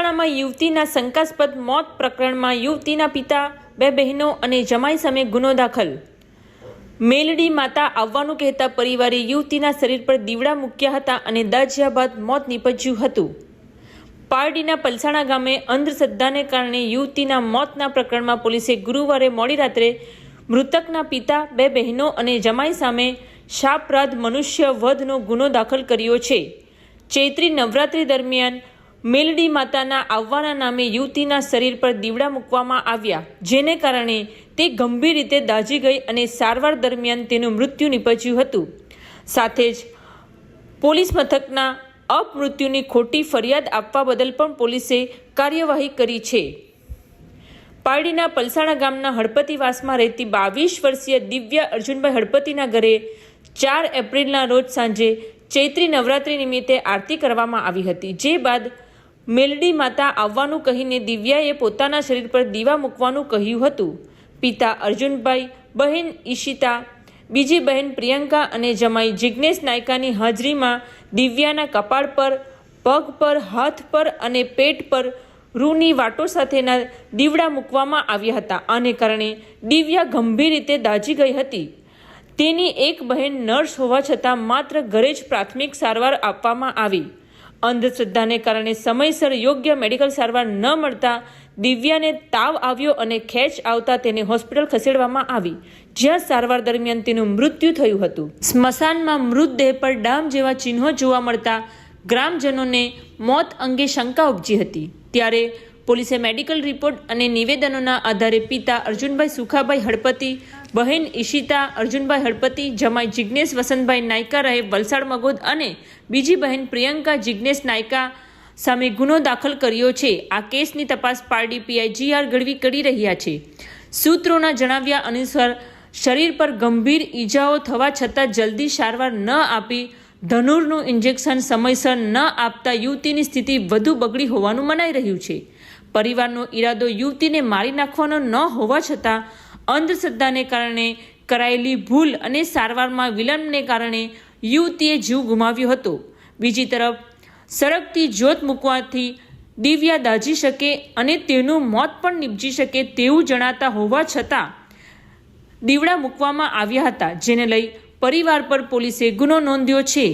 પલસાણામાં યુવતીના શંકાસ્પદ મોત પ્રકરણમાં યુવતીના પિતા, બે બહેનો અને જમાઈ સામે ગુનો દાખલ. મેલડી માતા આવવાનું કહેતા પરિવારે યુવતીના શરીર પર દીવડા મૂક્યા હતા અને દાજ્યા બાદ મોત નીપજ્યું હતું. પારડીના પલસાણા ગામે અંધશ્રદ્ધાને કારણે યુવતીના મોતના પ્રકરણમાં પોલીસે ગુરુવારે મોડી રાત્રે મૃતકના પિતા, બે બહેનો અને જમાઈ સામે શાપરાધ મનુષ્ય વધનો ગુનો દાખલ કર્યો છે. ચૈત્રી નવરાત્રી દરમિયાન મેલડી માતાના આવવાના નામે યુવતીના શરીર પર દીવડા મૂકવામાં આવ્યા, જેને કારણે તે ગંભીર રીતે દાઝી ગઈ અને સારવાર દરમિયાન તેનું મૃત્યુ નીપજ્યું હતું. સાથે જ પોલીસ મથકના અપમૃત્યુની ખોટી ફરિયાદ આપવા બદલ પણ પોલીસે કાર્યવાહી કરી છે. પારડીના પલસાણા ગામના હળપતિવાસમાં રહેતી બાવીસ વર્ષીય દિવ્યા અર્જુનભાઈ હળપતિના ઘરે ચાર એપ્રિલના રોજ સાંજે ચૈત્રી નવરાત્રિ નિમિત્તે આરતી કરવામાં આવી હતી, જે બાદ મેલડી માતા આવવાનું કહીને દિવ્યાએ પોતાના શરીર પર દીવા મૂકવાનું કહ્યું હતું. પિતા અર્જુનભાઈ, બહેન ઈશિતા, બીજી બહેન પ્રિયંકા અને જમાઈ જિજ્ઞેશ નાયકાની હાજરીમાં દિવ્યાના કપાળ પર, પગ પર, હાથ પર અને પેટ પર રૂની વાટો સાથેના દીવડા મૂકવામાં આવ્યા હતા. આને કારણે દિવ્યા ગંભીર રીતે દાઝી ગઈ હતી. તેની એક બહેન નર્સ હોવા છતાં માત્ર ઘરે જ પ્રાથમિક સારવાર આપવામાં આવી. અંધશ્રદ્ધાને કારણે સમયસર યોગ્ય મેડિકલ સારવાર ન મળતા દિવ્યાને તાવ આવ્યો અને ખેંચ આવતા તેને હોસ્પિટલ ખસેડવામાં આવી, જ્યાં સારવાર દરમિયાન તેનું મૃત્યુ થયું હતું. સ્મશાનમાં મૃતદેહ પર ડામ જેવા ચિહ્નો જોવા મળતા ગ્રામજનોને મોત અંગે શંકા ઉપજી હતી. ત્યારે પોલીસે મેડિકલ રિપોર્ટ અને નિવેદનોના આધારે પિતા અર્જુનભાઈ સુખાભાઈ હળપતિ, બહેન ઈશિતા અર્જુનભાઈ હળપતિ, જમાઈ જિજ્ઞેશ વસંતભાઈ નાયકા રહે વલસાડ મગોદ અને બીજી બહેન પ્રિયંકા જિજ્ઞેશ નાયકા સામે ગુનો દાખલ કર્યો છે. આ કેસની તપાસ Pardi PI G R Gadhvi કરી રહ્યા છે. સૂત્રોના જણાવ્યા અનુસાર, શરીર પર ગંભીર ઈજાઓ થવા છતાં જલ્દી સારવાર ન આપી, ધનુરનું ઇન્જેક્શન સમયસર ન આપતા યુવતીની સ્થિતિ વધુ બગડી હોવાનું મનાઈ રહ્યું છે. પરિવારનો ઈરાદો યુવતીને મારી નાખવાનો ન હોવા છતાં અંધશ્રદ્ધાને કારણે કરાયેલી ભૂલ અને સારવારમાં વિલંબને કારણે યુવતીએ જીવ ગુમાવ્યો હતો. બીજી તરફ, સળગતી જ્યોત મૂકવાથી દિવ્યા દાજી શકે અને તેનું મોત પણ નીપજી શકે તેવું જણાતા હોવા છતાં દીવડા મૂકવામાં આવ્યા હતા, જેને લઈ પરિવાર પર પોલીસે ગુનો નોંધ્યો છે.